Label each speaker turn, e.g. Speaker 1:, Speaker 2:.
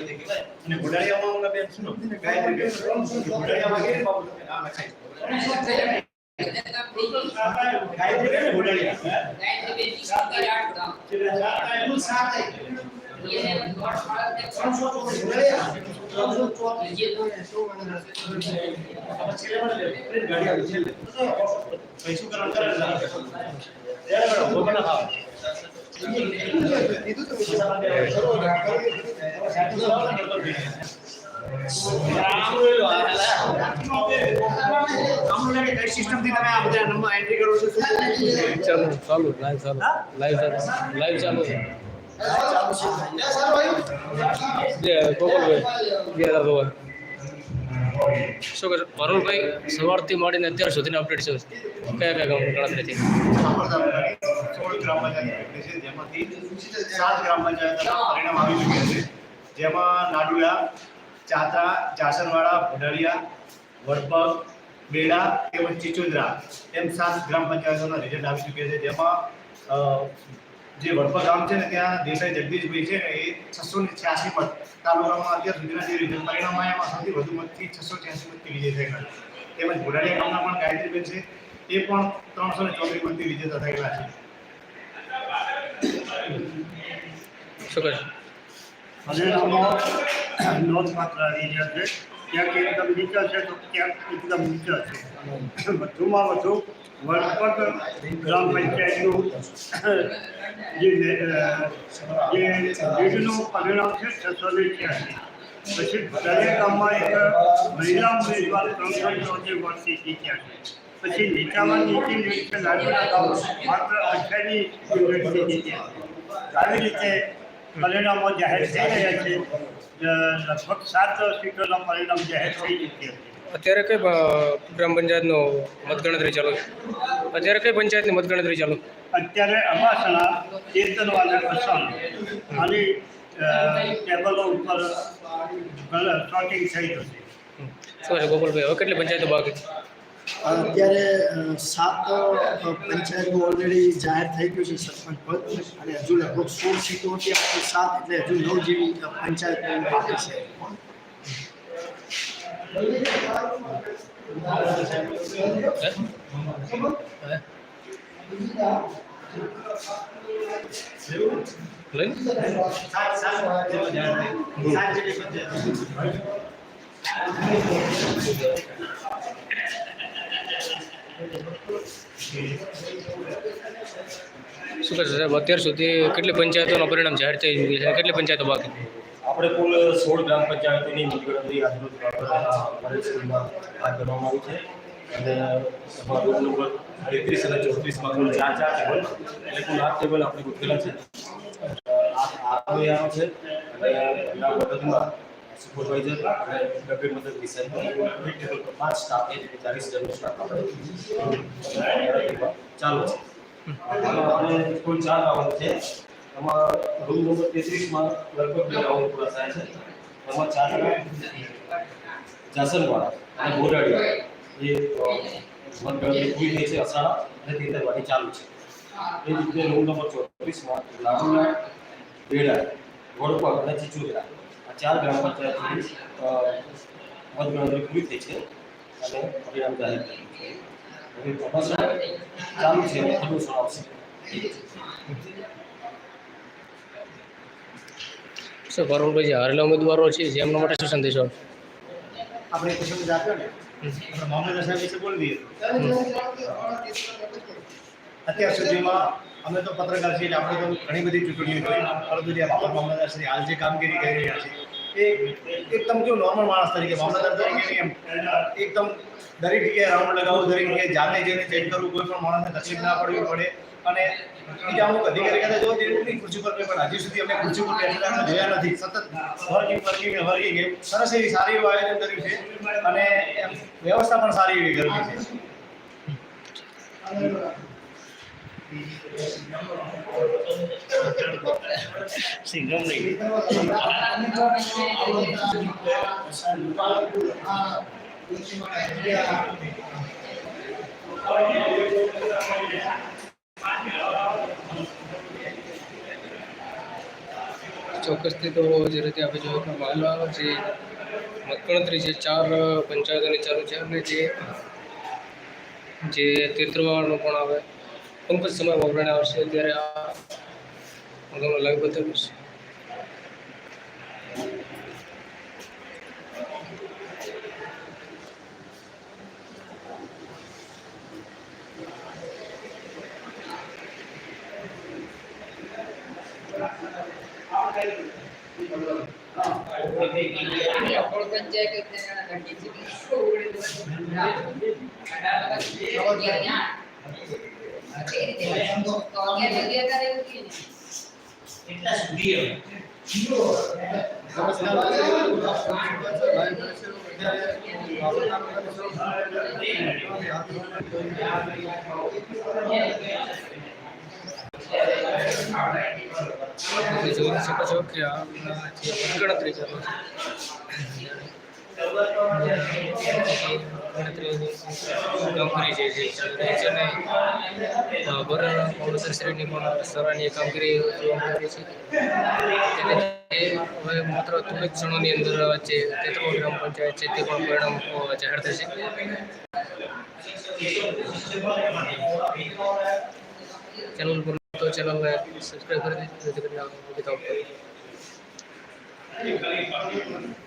Speaker 1: અને ઘોડાળિયામાં ઓલા બેન શું ને ગાયત્રી બેન ઘોડાળિયામાં કે બાબુ તમે નામ લખાય ગાયત્રી બેન ઘોડાળિયા ગાયત્રી બેન ની સાથે યાદ કરાવ એટલે સાથે એનું સાથે ये दौड़ मारत में 300 घोड़ाळिया 300 ये तो 100 मन रहते अब चले मन ले फिर गाड़ी आ चले पैसों करन करन जा यार बड़ा वो बना खाओ
Speaker 2: चलो चालू हाँ। लाइव चालू लाइव चालू लाइव चालू है गोपाल भाई गया था गोपाल શું કહેશો વરુણભાઈ સવારથી માંડીને અત્યાર સુધીની અપડેટ છે કયા કયા ગામ
Speaker 1: ગણતરી સાત ગ્રામ પંચાયતના પરિણામ આવી ચૂક્યા છે જેમાં નાડુડા ચાતા જાસનવાડા ભડાળિયા વડપગ બેડા તેમજ ચિચુંદ્રા એમ સાત ગ્રામ પંચાયતોના રિઝલ્ટ આવી ચૂક્યા છે જેમાં જે વડપા ગામ છે ને ત્યાં દેસાઈ જગદીશભાઈ છે ને એ છસો ને છ્યાસી મત તાલુકામાં અત્યાર સુધીના જે રિઝલ્ટ પરિણામ આવ્યા સૌથી વધુ મતથી છસો છ્યાસી મતથી વિજય થયેલા છે તેમજ ભુરાડિયા ગામના પણ ગાયત્રીબેન છે એ પણ ત્રણસો ને ચોત્રીસ મતથી વિજેતા થયેલા છે
Speaker 2: શું
Speaker 3: માત્ર નોંધપાત્ર રિઝલ્ટ ક્યાંક એકદમ નીચા છે તો ત્યાં એકદમ નીચા છે વધુમાં વધુ વલપદ ગ્રામ પંચાયતનું જે જે પરિણામ છે છસો ને છ્યાસી પછી દરેક ગામમાં એક મહિલા ઉમેદવાર ત્રણસો ચોતેર વર્ષથી જીત્યા છે પછી નીચામાં નીચે લીડ છે ગામ માત્ર અઠ્યાવી લીડથી જીત્યા આવી રીતે પરિણામો જાહેર થઈ રહ્યા છે લગભગ સાત સીટોના પરિણામ જાહેર થઈ ચૂક્યા છે
Speaker 2: અત્યારે કઈ ગ્રામ પંચાયતનો મતગણતરી ચાલુ છે અત્યારે કઈ પંચાયતની મતગણતરી ચાલુ
Speaker 3: અત્યારે અબાસણા ચેતનવાલા અસણ અને ટેબલો ઉપર સોટિંગ થઈ જશે
Speaker 2: શું છે ગોપાલભાઈ હવે કેટલી પંચાયતો બાકી
Speaker 4: अत्यारे सात पंचायत को ऑलरेडी जाहीर થઈ ગયું છે સરપંચ પદ અને અજુલા રોક સો શીતો છે આપ સાથ એટલેજુ નવજીની Panchayat કોન પાક છે મળી જા
Speaker 2: સારું ભારત સાહેબ
Speaker 1: છો ભાઈ અજુલા જુઓ ક્લિયર સા સાઓ ધ્યાન
Speaker 2: દે સાજે જે છે હાઈ અમે શું કરશો સાહેબ અત્યાર સુધી કેટલી પંચાયતોનું પરિણામ જાહેર થઈ ગયું છે કેટલી પંચાયતો બાકી
Speaker 5: આપણે કુલ સોળ ગ્રામ પંચાયતોની મતગણતરી આજરોજ સ્કૂલમાં હાથ ધરવામાં આવી છે અને સભા રૂમ નંબર એકત્રીસ અને ચોત્રીસમાં કુલ ચાર ચાર ટેબલ એટલે કુલ આઠ ટેબલ આપણે ગોઠવેલા છે આ આવે આવે છે અને આ સુપરવાઇઝરના અને ડબ્બે મદદ વિષયનો પાંચ સ્ટાફ એટલે ચાલીસ જણનો સ્ટાફ આપણે ચાલુ છે અને કુલ ચાર રાઉન્ડ છે એમાં રૂમ નંબર તેત્રીસમાં લગભગ બે રાઉન્ડ પૂરા થાય છે એમાં ચાર જાસનવાળા અને બોરાડીવાળા એ મતગણતરી પૂરી થઈ છે અસાડા અને તેતરવાડી ચાલુ છે એ રીતે રૂમ નંબર ચોત્રીસમાં લાડુના બેડા વડપગ અને ચીચુરા ચાર ગ્રામ પંચાયતની મતગણતરી પૂરી થઈ છે અને પરિણામ જાહેર કર્યું છે હવે ચોમાસું ચાલુ છે અને થોડું આવશે
Speaker 2: સર વરુણભાઈ જે હારેલા ઉમેદવારો છે જેમના માટે શું સંદેશો
Speaker 1: આપણે પછી આપ્યો ને આપણે મોહમ્મદ સાહેબ વિશે બોલી દઈએ અત્યાર સુધીમાં અમે તો પત્રકાર છીએ આપણે તો ઘણી બધી ચૂંટણીઓ જોઈ પરંતુ જે બાબર મામલતદાર શ્રી હાલ જે કામગીરી કરી રહ્યા છે એ એકદમ જો નોર્મલ માણસ તરીકે મામલતદાર તરીકે એમ એકદમ દરેક જગ્યાએ રાઉન્ડ લગાવવું દરેક જગ્યાએ જાતે જઈને ચેક કરવું કોઈ પણ માણસને તકલીફ ના પડવી પડે અને બીજા અમુક અધિકારી કદાચ જો જેટલી ખુરશી પર પણ હજી સુધી અમે ખુરશી પર બેઠેલા જોયા નથી સતત વર્કિંગ વર્કિંગ વર્કિંગ સરસ એવી સારી એવું આયોજન કર્યું છે અને વ્યવસ્થા પણ સારી એવી કરવી છે
Speaker 2: चौक्स तो जी रीते आप जो मानवा मतगणतरी जे चार पंचायत चालू है जे तेतरवाड़ो पे ખૂબ જ સમય વાપરવાના આવશે ત્યારે આ મગજમાં લાગુ Thank you. કેટલા સુધી આવે જીરો જોઈ શકો છો કે આ ગણતરી કરવા કામગીરી જે છે વરણ પ્રોડ્યુસર શ્રેણીમાં સરાહનીય કામગીરી કરી છે તેને હવે માત્ર થોડીક ક્ષણોની અંદર જે તેત્રમો ગ્રામ પંચાયત છે તે પણ પરિણામ જાહેર થશે ચેનલ પર તો ચેનલને સબસ્ક્રાઈબ કરી દેજો જેથી કરીને આવતી કામ કરી